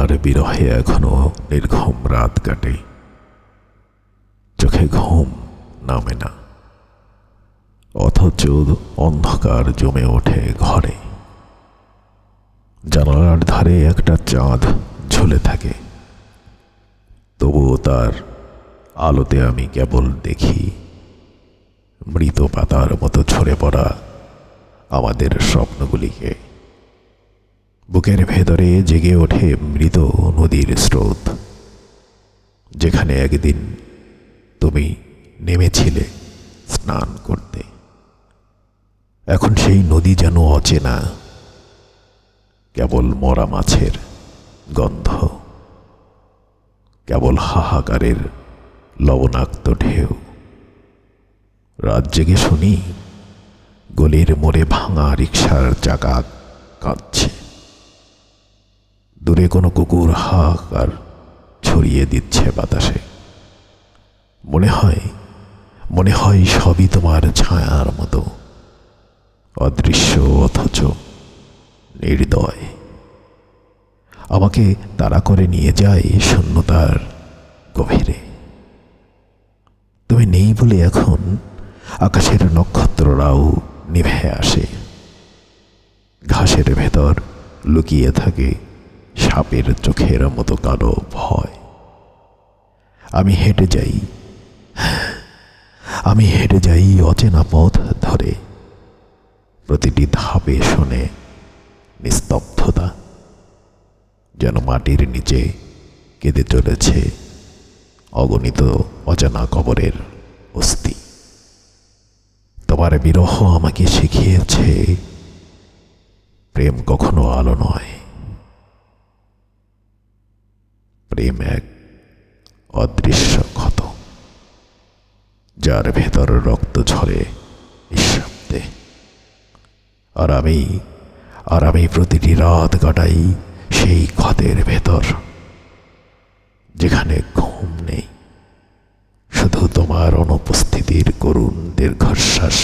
তোমার বিরহে এখনও নির্ঘম রাত কাটে। চোখে ঘুম নামে না। অথচ অন্ধকার জমে ওঠে ঘরে। জানালার ধারে একটা চাঁদ ঝুলে থাকে। তবুও তার আলোতে আমি কেবল দেখি মৃত পাতার মতো ঝরে পড়া আমাদের স্বপ্নগুলিকে। বুকের ভেতরে জেগে ওঠে মৃত নদীর স্রোত, যেখানে একদিন তুমি নেমেছিলে স্নান করতে। এখন সেই নদী যেন অচেনা, কেবল মরা মাছের গন্ধ, কেবল হাহাকারের লবণাক্ত ঢেউ। রাত জেগে শুনি গলির মোড়ে ভাঙা রিক্সার চাকা কাঁদছে। দূরে কোনো কুকুর হাহাকার ছড়িয়ে দিচ্ছে বাতাসে। মনে হয় মনে হয় সবই তোমার ছায়ার মতো। অদৃশ্য অথচ নির্দয়। আমাকে তাড়া করে নিয়ে যায় শূন্যতার গভীরে। তুমি নেই বলে এখন আকাশের নক্ষত্ররাও নিভে আসে। ঘাসের ভেতর লুকিয়ে থাকে সাপের চোখের মতো কালো ভয়। আমি হেঁটে যাই। আমি হেঁটে যাই অচেনা পথ ধরে। প্রতিটি ধাপে শোনে নিস্তব্ধতা, যেন মাটির নিচে কেঁদে চলেছে অগণিত অজানা কবরের অস্থি। তোমার বিরহ আমাকে শিখিয়েছে, প্রেম কখনো আলো নয়। প্রেম এক অদৃশ্য ক্ষত, যার ভেতর রক্ত ঝরে নিঃশব্দে। আর আমি আর আমি প্রতিটি রাত কাটাই সেই ক্ষতের ভেতর, যেখানে ঘুম নেই। শুধু তোমার অনুপস্থিতির করুণ দীর্ঘশ্বাস